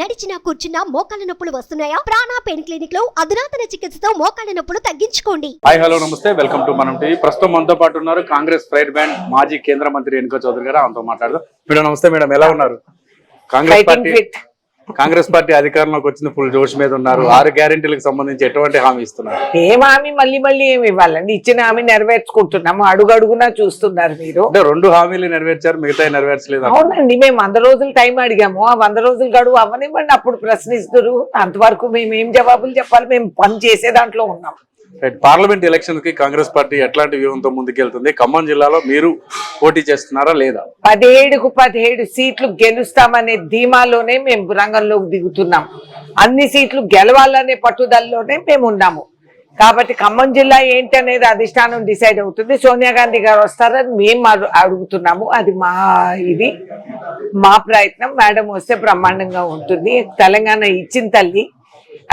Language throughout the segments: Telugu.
నడిచినా కూర్చున్నా మోకాళ్ళ నొప్పులు వస్తున్నాయా? ప్రాణా పెయిన్ క్లినిక్లో అధునాతన చికిత్సతో మోకాళ్ళ నొప్పులు తగ్గించుకోండి. హాయ్ హలో నమస్తే. Welcome to Manam TV. ప్రస్తుతం మనతో పాటు ఉన్నారు కాంగ్రెస్ ప్రైడ్ బ్యాండ్ మాజీ కేంద్ర మంత్రి రేణుకా చౌదరి గారు. ఆమెతో మాట్లాడదాం. మేడం నమస్తే మేడం. ఎలా ఉన్నారు? కాంగ్రెస్ పార్టీ కాంగ్రెస్ పార్టీ అధికారంలోకి వచ్చిన ఫుల్ జోష్ మీద ఉన్నారు. ఆరు గ్యారెంటీలకు సంబంధించి ఎటువంటి హామీ ఇస్తున్నారు? ఏం హామీ మళ్ళీ మళ్ళీ ఏమి ఇవ్వాలండి? ఇచ్చిన హామీ నెరవేర్చుకుంటున్నాము. అడుగు అడుగునా చూస్తున్నారు మీరు. అంటే రెండు హామీలు నెరవేర్చారు మిగతా నెరవేర్చలేదు అవునండి మేము వంద రోజులు టైం అడిగాము. ఆ వంద రోజులు గడువు అవ్వనివ్వండి అప్పుడు ప్రశ్నిస్తున్నారు అంతవరకు మేము ఏం జవాబులు చెప్పాలి? మేము పని చేసే దాంట్లో ఉన్నాం రైట్ పార్లమెంట్ ఎలక్షన్కి కాంగ్రెస్ పార్టీ ఎట్లాంటి వ్యూహంతో ముందుకెళ్తుంది? ఖమ్మం జిల్లాలో మీరు పోటీ చేస్తున్నారా లేదా? పదిహేడుకు పదిహేడు సీట్లు గెలుస్తామనే ధీమాలోనే మేము రంగంలోకి దిగుతున్నాం. అన్ని సీట్లు గెలవాలనే పట్టుదలలోనే మేము ఉన్నాము. కాబట్టి ఖమ్మం జిల్లా ఏంటి అనేది అధిష్టానం డిసైడ్ అవుతుంది. సోనియా గాంధీ గారు వస్తారని మేము అడుగుతున్నాము. అది మా ఇది మా ప్రయత్నం. మేడం వస్తే బ్రహ్మాండంగా ఉంటుంది. తెలంగాణ ఇచ్చిన తల్లి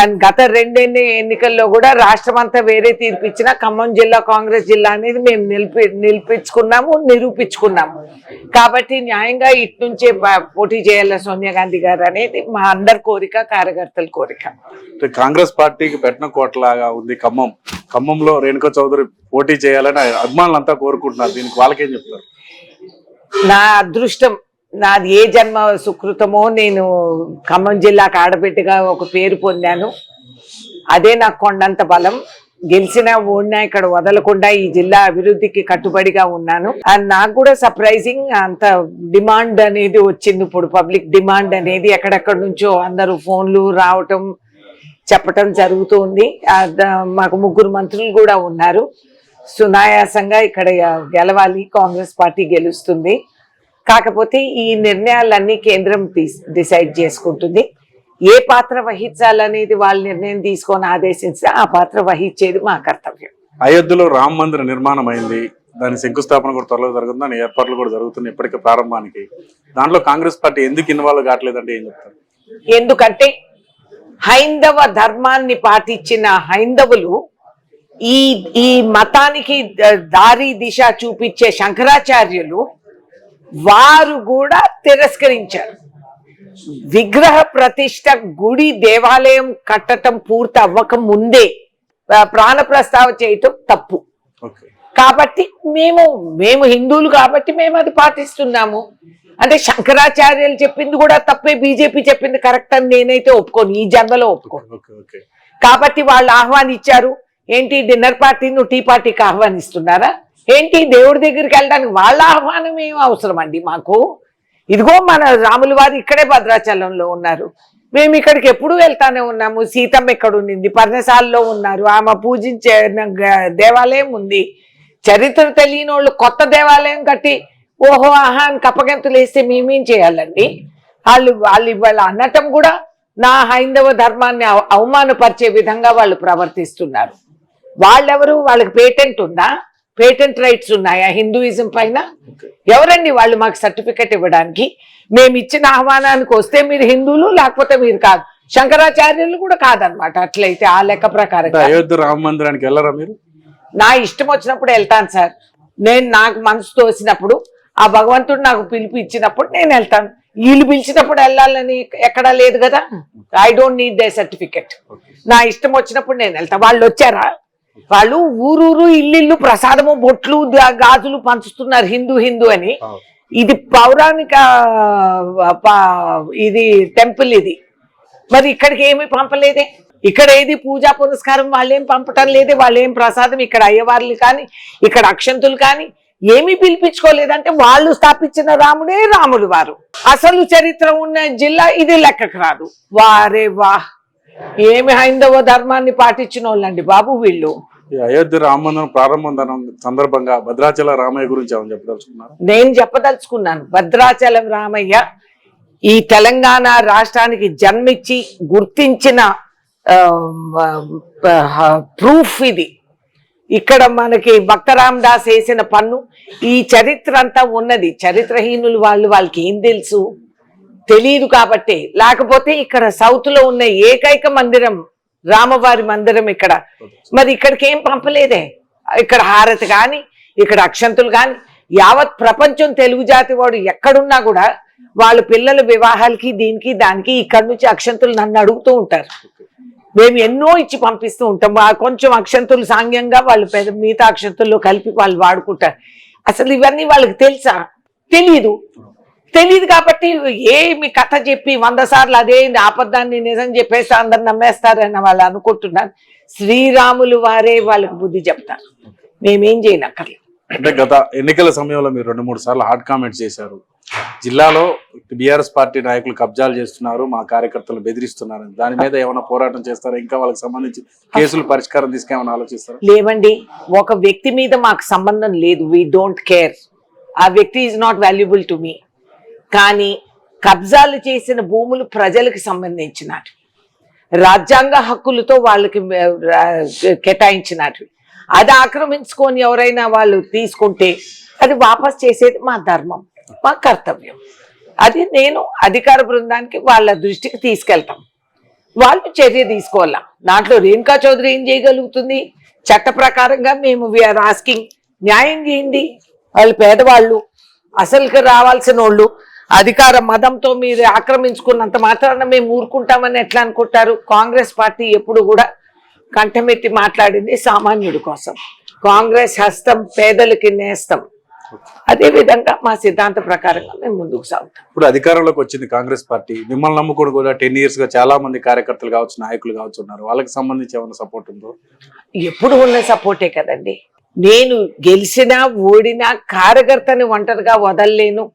అండ్ గత రెండు ఎన్ని ఎన్నికల్లో కూడా రాష్ట్రం అంతా వేరే తీర్పు ఇచ్చినా ఖమ్మం జిల్లా కాంగ్రెస్ జిల్లా అనేది మేము నిలిపి నిలిపించుకున్నాము నిరూపించుకున్నాము. కాబట్టి న్యాయంగా ఇటు నుంచే పోటీ చేయాలి సోనియా గాంధీ గారు అనేది మా అందరి కోరిక కార్యకర్తల కోరిక. కాంగ్రెస్ పార్టీకి పెట్టిన కోటలాగా ఉంది ఖమ్మం. ఖమ్మంలో రేణుకా చౌదరి పోటీ చేయాలని అభిమానులంతా కోరుకుంటున్నారు. దీనికి వాళ్ళకేం చెప్తారు? నా అదృష్టం నాది ఏ జన్మ సుకృతమో నేను ఖమ్మం జిల్లాకు ఆడబిడ్డగా ఒక పేరు పొందాను. అదే నాకు కొండంత బలం. గెలిచినా ఓడినా ఇక్కడ వదలకుండా ఈ జిల్లా అభివృద్ధికి కట్టుబడిగా ఉన్నాను. అండ్ నాకు కూడా సర్ప్రైజింగ్ అంత డిమాండ్ అనేది వచ్చింది ఇప్పుడు పబ్లిక్ డిమాండ్ అనేది. ఎక్కడెక్కడి నుంచో అందరూ ఫోన్లు రావటం చెప్పటం జరుగుతుంది. మాకు ముగ్గురు మంత్రులు కూడా ఉన్నారు. సునాయాసంగా ఇక్కడ గెలవాలి. కాంగ్రెస్ పార్టీ గెలుస్తుంది. కాకపోతే ఈ నిర్ణయాలన్నీ కేంద్రం డిసైడ్ చేసుకుంటుంది. ఏ పాత్ర వహించాలనేది వాళ్ళ నిర్ణయం తీసుకొని ఆదేశిస్తే ఆ పాత్ర వహించేది మా కర్తవ్యం. అయోధ్యలో రామ మందిర నిర్మాణం అయింది దాని శంకుస్థాపన కూడా త్వరలో జరుగుతుంది. దాని ఏర్పాట్లు కూడా జరుగుతున్నాయి ఇప్పటికే ప్రారంభానికి. దాంట్లో కాంగ్రెస్ పార్టీ ఎందుకు ఇన్వాల్వ్ కావట్లేదంటే ఏం చెప్తారు? ఎందుకంటే హైందవ ధర్మాన్ని పాటించిన హైందవులు ఈ ఈ మతానికి దారి దిశ చూపించే శంకరాచార్యులు వారు కూడా తిరస్కరించారు. విగ్రహ ప్రతిష్ట గుడి దేవాలయం కట్టటం పూర్తి అవ్వక ముందే ప్రాణ ప్రస్తావ చేయటం తప్పు. కాబట్టి మేము మేము హిందువులు కాబట్టి మేము అది పాటిస్తున్నాము. అంటే శంకరాచార్యులు చెప్పింది కూడా తప్పే బీజేపీ చెప్పింది కరెక్ట్ అని నేనైతే ఒప్పుకోను ఈ జన్మలో ఒప్పుకోను. కాబట్టి వాళ్ళు ఆహ్వానించారు ఏంటి డిన్నర్ పార్టీ నువ్వు టీ పార్టీకి ఆహ్వానిస్తున్నారా? ఏంటి దేవుడి దగ్గరికి వెళ్ళడానికి వాళ్ళ ఆహ్వానం ఏం అవసరం అండి మాకు? ఇదిగో మన రాముల వారు ఇక్కడే భద్రాచలంలో ఉన్నారు. మేము ఇక్కడికి ఎప్పుడు వెళ్తానే ఉన్నాము. సీతమ్మ ఇక్కడ ఉండింది? పర్ణశాలలో ఉన్నారు. ఆమె పూజించే దేవాలయం ఉంది. చరిత్ర తెలియని వాళ్ళు కొత్త దేవాలయం కట్టి ఓహో ఆహా అని కప్పగంతులు వేస్తే మేమేం చేయాలండి? వాళ్ళు వాళ్ళు ఇవాళ అనటం కూడా నా హైందవ ధర్మాన్ని అవమానపరిచే విధంగా వాళ్ళు ప్రవర్తిస్తున్నారు. వాళ్ళెవరు? వాళ్ళకి పేటెంట్ ఉందా? పేటెంట్ రైట్స్ ఉన్నాయా హిందూయిజం పైన? ఎవరండి వాళ్ళు మాకు సర్టిఫికెట్ ఇవ్వడానికి? మేము ఇచ్చిన ఆహ్వానానికి వస్తే మీరు హిందువులు లేకపోతే మీరు కాదు. శంకరాచార్యులు కూడా కాదనమాట అట్లయితే ఆ లెక్క ప్రకారం అయోధ్య రామ మందిరానికి వెళ్ళరా మీరు? నా ఇష్టం వచ్చినప్పుడు వెళ్తాను సార్. నేను నాకు మనసు తోసినప్పుడు ఆ భగవంతుడు నాకు పిలుపు ఇచ్చినప్పుడు నేను వెళ్తాను. వీళ్ళు పిలిచినప్పుడు వెళ్ళాలని ఎక్కడా లేదు కదా. I don't need the certificate నా ఇష్టం వచ్చినప్పుడు నేను వెళ్తా వాళ్ళు వచ్చారా? వాళ్ళు ఊరూరు ఇల్లు ప్రసాదము బొట్లు గాజులు పంచుతున్నారు హిందూ హిందూ అని. ఇది పౌరాణిక ఇది టెంపుల్ ఇది. మరి ఇక్కడికి ఏమీ పంపలేదే? ఇక్కడ ఏది పూజా పురస్కారం వాళ్ళేం పంపటం లేదే వాళ్ళేం ప్రసాదం ఇక్కడ అయ్యవార్లు కానీ ఇక్కడ అక్షంతులు కానీ ఏమీ పిలిపించుకోలేదంటే వాళ్ళు స్థాపించిన రాముడే రాముడు వారు. అసలు చరిత్ర ఉన్న జిల్లా ఇది లెక్కకు రాదు. వారే వా ఏమి హైందవ ధర్మాన్ని పాటించిన వాళ్ళండి బాబు వీళ్ళు. ఈ అయోధ్య రామ మందిరం ప్రారంభం సందర్భంగా భద్రాచల రామయ్య గురించి ఏమైనా చెప్పదలుచుకున్నారు? నేను చెప్పదలుచుకున్నాను. భద్రాచలం రామయ్య ఈ తెలంగాణ రాష్ట్రానికి జన్మించి గుర్తించిన ప్రూఫ్ ఇది. ఇక్కడ మనకి భక్తరామ్ దాస్ వేసిన పన్ను. ఈ చరిత్ర అంతా ఉన్నది. చరిత్రహీనులు వాళ్ళు వాళ్ళకి ఏం తెలుసు? తెలియదు కాబట్టి. లేకపోతే ఇక్కడ సౌత్లో ఉన్న ఏకైక మందిరం రామవారి మందిరం ఇక్కడ. మరి ఇక్కడికి ఏం పంపలేదే? ఇక్కడ హారతి కానీ ఇక్కడ అక్షంతులు కానీ యావత్ ప్రపంచం తెలుగు జాతి వాడు ఎక్కడున్నా కూడా వాళ్ళ పిల్లల వివాహాలకి దీనికి దానికి ఇక్కడి నుంచి అక్షంతులు నన్ను అడుగుతూ ఉంటారు. మేము ఎన్నో ఇచ్చి పంపిస్తూ ఉంటాం. కొంచెం అక్షంతులు సాంగ్యంగా వాళ్ళు పెద్ద మిగతా అక్షంతుల్లో కలిపి వాళ్ళు వాడుకుంటారు. అసలు ఇవన్నీ వాళ్ళకి తెలుసా? తెలీదు. తెలియదు కాబట్టి ఏమి కథ చెప్పి వంద సార్లు అదే ఆపదాన్ని నిజం చెప్పేసి అందరు నమ్మేస్తారని వాళ్ళు అనుకుంటున్నారు. శ్రీరాములు వారే వాళ్ళకి బుద్ధి చెప్తారు. మేమేం చేయనక్కర్లేదు. అంటే గత ఎన్నికల సమయంలో మీరు రెండు మూడు సార్లు హాట్ కామెంట్స్ చేశారు. జిల్లాలో బీఆర్ఎస్ పార్టీ నాయకులు కబ్జాలు చేస్తున్నారు మా కార్యకర్తలు బెదిరిస్తున్నారు. దాని మీద ఏమైనా పోరాటం చేస్తారా? ఇంకా వాళ్ళకి సంబంధించి కేసులు పరిష్కారం తీసుకేమైనా ఆలోచిస్తారా? లేవండి. ఒక వ్యక్తి మీద మాకు సంబంధం లేదు. వీ డోంట్ కేర్ ఆ వ్యక్తి is not valuable to me కానీ కబ్జాలు చేసిన భూములు ప్రజలకు సంబంధించినవి. రాజ్యాంగ హక్కులతో వాళ్ళకి ఆ, కేటాయించినవి. అది ఆక్రమించుకొని ఎవరైనా వాళ్ళు తీసుకుంటే అది వాపస్ చేసేది మా ధర్మం మా కర్తవ్యం. అది నేను అధికార బృందానికి వాళ్ళ దృష్టికి తీసుకెళ్తాం. వాళ్ళు చర్య తీసుకోవాలా? దాంట్లో రేణుకా చౌదరి ఏం చేయగలుగుతుంది? చట్ట ప్రకారంగా మేము వీఆర్ ఆస్కింగ్ న్యాయం చేయండి. వాళ్ళు పేదవాళ్ళు అసలుకి రావాల్సిన వాళ్ళు అధికార మదంతో మీరు ఆక్రమించుకున్నంత మాత్రాన మేము ఊరుకుంటామని ఎట్లా అనుకుంటారు? కాంగ్రెస్ పార్టీ ఎప్పుడు కూడా కంఠమెత్తి మాట్లాడింది సామాన్యుడి కోసం. కాంగ్రెస్ హస్తం పేదలకి నేస్తం. అదే విధంగా మా సిద్ధాంత ప్రకారంగా మేము ముందుకు సాగుతాం. ఇప్పుడు అధికారంలోకి వచ్చింది కాంగ్రెస్ పార్టీ. మిమ్మల్ని నమ్ముకుని కూడా టెన్ ఇయర్స్గా చాలా మంది కార్యకర్తలు కావచ్చు నాయకులు కావచ్చు ఉన్నారు. వాళ్ళకి సంబంధించి ఏమైనా సపోర్ట్ ఉందో? ఎప్పుడు ఉన్న సపోర్టే కదండి. నేను గెలిచినా ఓడినా కార్యకర్తని ఒంటరిగా వదలలేను.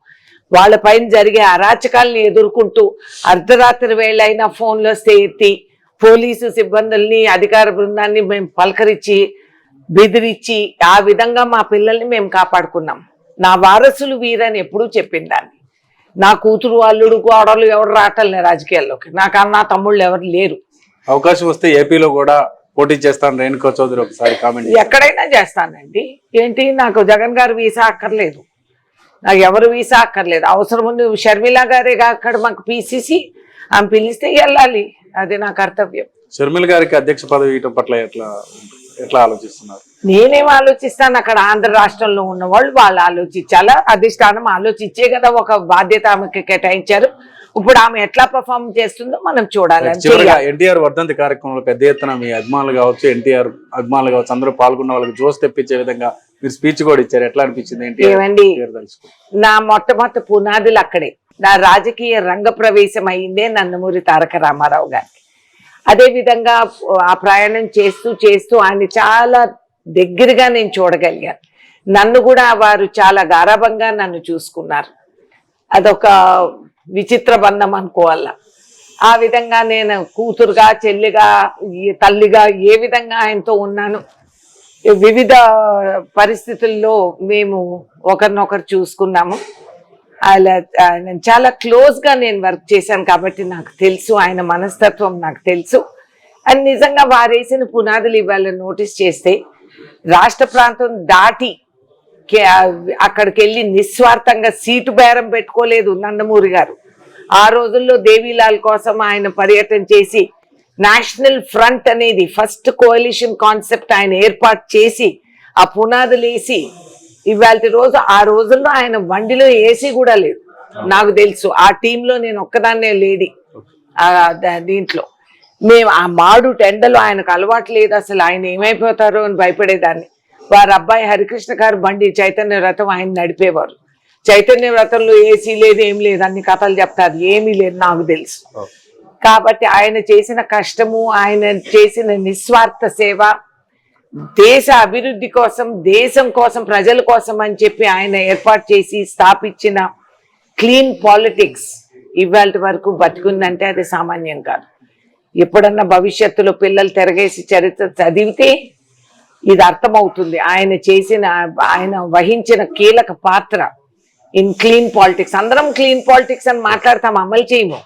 వాళ్ళపైన జరిగే అరాచకాల్ని ఎదుర్కొంటూ అర్ధరాత్రి వేళ అయినా ఫోన్లో ఎత్తి పోలీసు సిబ్బందుల్ని అధికార బృందాన్ని మేము పలకరించి బెదిరించి ఆ విధంగా మా పిల్లల్ని మేము కాపాడుకున్నాం. నా వారసులు వీరని ఎప్పుడూ చెప్పిందాన్ని. నా కూతురు అల్లుడు కోడలు ఎవరు రావటం రాజకీయాల్లోకి. నాకు అన్న తమ్ముళ్ళు ఎవరు లేరు. అవకాశం వస్తే ఏపీలో కూడా పోటీ చేస్తాను రేణుకా చౌదరి ఒకసారి కామెంట్ ఎక్కడైనా చేస్తానండి. ఏంటి నాకు జగన్ గారు వీసా అక్కర్లేదు. నాకు ఎవరు వీసా అక్కర్లేదు. అవసరం ఉంది. షర్మిల గారే అక్కడ మాకు పిసిసి ఆమె పిలిస్తే వెళ్ళాలి. అది నా కర్తవ్యం. షర్మిల గారికి అధ్యక్ష పదవి ఇవ్వటం పట్ల ఎట్లా ఎట్లా ఆలోచిస్తున్నారు? నేనేం ఆలోచిస్తాను? అక్కడ ఆంధ్ర రాష్ట్రంలో ఉన్న వాళ్ళు వాళ్ళు ఆలోచించాలా? అధిష్టానం ఆలోచించే కదా ఒక బాధ్యత ఆమెకి కేటాయించారు. ఇప్పుడు ఆమె ఎట్లా పర్ఫామ్ చేస్తుందో మనం చూడాలని చివరిగా ఎన్టీఆర్ వర్ధంతి కార్యక్రమంలో పెద్ద ఎత్తున మీ అభిమానులు కావచ్చు ఎన్టీఆర్ అభిమానులు కావచ్చు అందరూ పాల్గొన్న వాళ్ళకి జోస్ తెప్పించే విధంగా మీరు స్పీచ్ కూడా ఇచ్చారు. ఎట్లా అనిపించింది? ఎన్టీఆర్ ఏమండి నా మొట్టమొదటి పునాదులు అక్కడే. నా రాజకీయ రంగ ప్రవేశం అయిందే నందమూరి తారక రామారావు గారికి. అదే విధంగా ఆ ప్రయాణం చేస్తూ చేస్తూ ఆయన చాలా దగ్గరగా నేను చూడగలిగాను. నన్ను కూడా వారు చాలా గారాభంగా నన్ను చూసుకున్నారు. అదొక విచిత్ర బంధం అనుకోవాలా. ఆ విధంగా నేను కూతురుగా చెల్లిగా తల్లిగా ఏ విధంగా ఆయనతో ఉన్నాను వివిధ పరిస్థితుల్లో మేము ఒకరినొకరు చూసుకున్నాము. ఆయన ఆయన చాలా క్లోజ్గా నేను వర్క్ చేశాను కాబట్టి నాకు తెలుసు ఆయన మనస్తత్వం నాకు తెలుసు. అని నిజంగా వారేసిన పునాదులు ఇవాళ నోటీస్ చేస్తే రాష్ట్ర ప్రాంతం దాటి అక్కడికి వెళ్ళి నిస్వార్థంగా సీటు బేరం పెట్టుకోలేదు నందమూరి గారు. ఆ రోజుల్లో దేవీలాల్ కోసం ఆయన పర్యటన చేసి నేషనల్ ఫ్రంట్ అనేది ఫస్ట్ కోalition కాన్సెప్ట్ ఆయన ఏర్పాటు చేసి ఆ పునాదులేసి ఇవాళ రోజు ఆ రోజుల్లో ఆయన బండిలో ఏసీ కూడా లేదు. నాకు తెలుసు ఆ టీంలో నేను ఒక్కదాన్నే లేడీ దీంట్లో. మేము ఆ మాడు టెండలో ఆయనకు అలవాటు లేదు అసలు ఆయన ఏమైపోతారో అని భయపడేదాన్ని. వారి అబ్బాయి హరికృష్ణ గారు బండి చైతన్య వ్రతం ఆయన నడిపేవారు. చైతన్య వ్రతంలో ఏసీ లేదు ఏం లేదు అన్ని కథలు చెప్తారు ఏమీ లేదు నాకు తెలుసు. కాబట్టి ఆయన చేసిన కష్టము ఆయన చేసిన నిస్వార్థ సేవ దేశ అభివృద్ధి కోసం దేశం కోసం ప్రజల కోసం అని చెప్పి ఆయన ఏర్పాటు చేసి స్థాపించిన క్లీన్ పాలిటిక్స్ ఇవాళ వరకు బతికుందంటే అది సామాన్యం కాదు. ఎప్పుడన్నా భవిష్యత్తులో పిల్లలు తిరగేసి చరిత్ర చదివితే ఇది అర్థమవుతుంది. ఆయన చేసిన ఆయన వహించిన కీలక పాత్ర ఇన్ క్లీన్ పాలిటిక్స్. అందరం క్లీన్ పాలిటిక్స్ అని మాట్లాడతాం అమలు చేయము.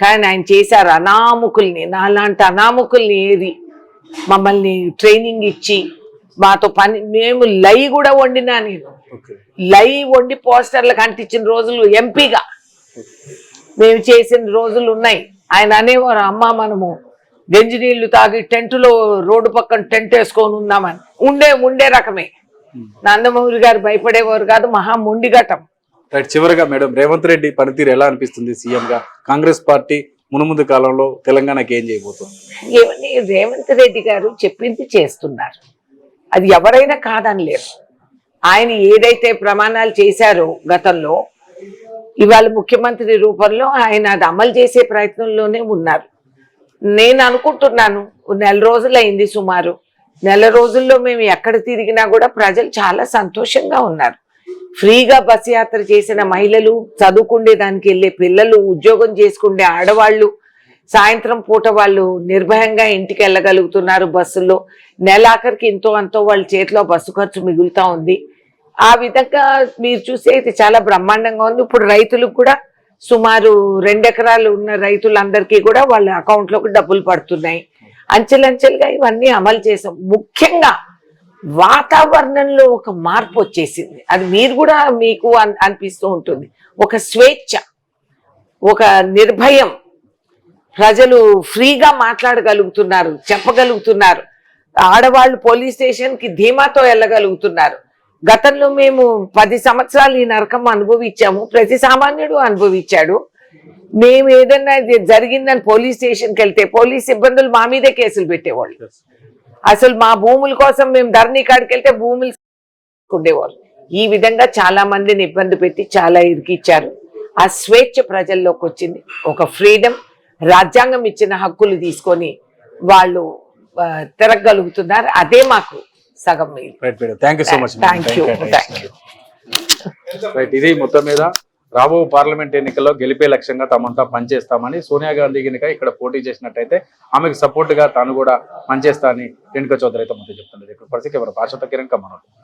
కానీ ఆయన చేశారు అనాముకుల్ని నాలాంటి అనాముకుల్ని ఏది? మమ్మల్ని ట్రైనింగ్ ఇచ్చి మాతో పని మేము లై కూడా వండినా నేను. లై వండి పోస్టర్లకు అంటించిన రోజులు ఎంపీగా. మేము చేసిన రోజులు ఉన్నాయి. ఆయన అనేవారు అమ్మ మనము గంజి నీళ్ళు తాగి టెంటులో రోడ్డు పక్కన టెంట్ వేసుకొని ఉన్నామని ఉండే ఉండే రకమే. నందమూరి గారు భయపడేవారు కాదు మహా మొండిఘటం. రైట్ చివరిగా మేడం రేవంత్ రెడ్డి పనితీరు ఎలా అనిపిస్తుంది సీఎంగా? కాంగ్రెస్ పార్టీ మునుముందు కాలంలో తెలంగాణకి ఏం చేయబోతుంది? ఏమని రేవంత్ రెడ్డి గారు చెప్పింది చేస్తున్నారు. అది ఎవరైనా కాదని లేరు. ఆయన ఏదైతే ప్రమాణాలు చేశారో గతంలో ఇవాళ ముఖ్యమంత్రి రూపంలో ఆయన అది అమలు చేసే ప్రయత్నంలోనే ఉన్నారు. నేను అనుకుంటున్నాను నెల రోజులైంది సుమారు. నెల రోజుల్లో మేము ఎక్కడ తిరిగినా కూడా ప్రజలు చాలా సంతోషంగా ఉన్నారు. ఫ్రీగా బస్ యాత్ర చేసిన మహిళలు చదువుకుండే దానికి వెళ్ళే పిల్లలు ఉద్యోగం చేసుకుండే ఆడవాళ్ళు సాయంత్రం పూట వాళ్ళు నిర్భయంగా ఇంటికి వెళ్ళగలుగుతున్నారు బస్సుల్లో నెలాఖరికి ఇంతో అంతో వాళ్ళ చేతిలో బస్సు ఖర్చు మిగులుతా ఉంది. ఆ విధంగా మీరు చూస్తే ఇది చాలా బ్రహ్మాండంగా ఉంది. ఇప్పుడు రైతులకు కూడా సుమారు రెండు ఎకరాలు ఉన్న రైతులందరికీ కూడా వాళ్ళ అకౌంట్లోకి డబ్బులు పడుతున్నాయి. అంచెలంచెలుగా ఇవన్నీ అమలు చేసాం. ముఖ్యంగా వాతావరణంలో ఒక మార్పు వచ్చేసింది. అది మీరు కూడా మీకు అనిపిస్తూ ఉంటుంది. ఒక స్వేచ్ఛ ఒక నిర్భయం. ప్రజలు ఫ్రీగా మాట్లాడగలుగుతున్నారు చెప్పగలుగుతున్నారు. ఆడవాళ్ళు పోలీస్ స్టేషన్కి ధీమాతో వెళ్ళగలుగుతున్నారు. గతంలో మేము పది సంవత్సరాలు ఈ నరకం అనుభవించాము. ప్రతి సామాన్యుడు అనుభవించాడు. మేము ఏదైనా ఇది జరిగిందని పోలీస్ స్టేషన్కి వెళ్తే పోలీస్ సిబ్బందులు మా మీదే కేసులు పెట్టేవాళ్ళు. అసలు మా భూముల కోసం మేము ధరణి కాడికి వెళ్తే భూములు ఉండేవారు ఈ విధంగా చాలా మందిని ఇబ్బంది పెట్టి చాలా ఇరికిచ్చారు. ఆ స్వేచ్ఛ ప్రజల్లోకి వచ్చింది. ఒక ఫ్రీడమ్ రాజ్యాంగం ఇచ్చిన హక్కులు తీసుకొని వాళ్ళు తిరగలుగుతున్నారు అదే మాకు సగం thank you so much you. Right ఇది మొత్తం మీద రాబో పార్లమెంట్ ఎన్నికల్లో గెలిపే లక్ష్యంగా తమంతా పనిచేస్తామని సోనియా గాంధీ కనుక ఇక్కడ పోటీ చేసినట్టయితే ఆమెకు సపోర్ట్గా తాను కూడా పనిచేస్తా అని రేణుకా చౌదరి అయితే ముందు చెప్తున్నారు. ఇక్కడ పరిస్థితి ఎవరు? భాషతో కిరణ్ కమ్మనోడు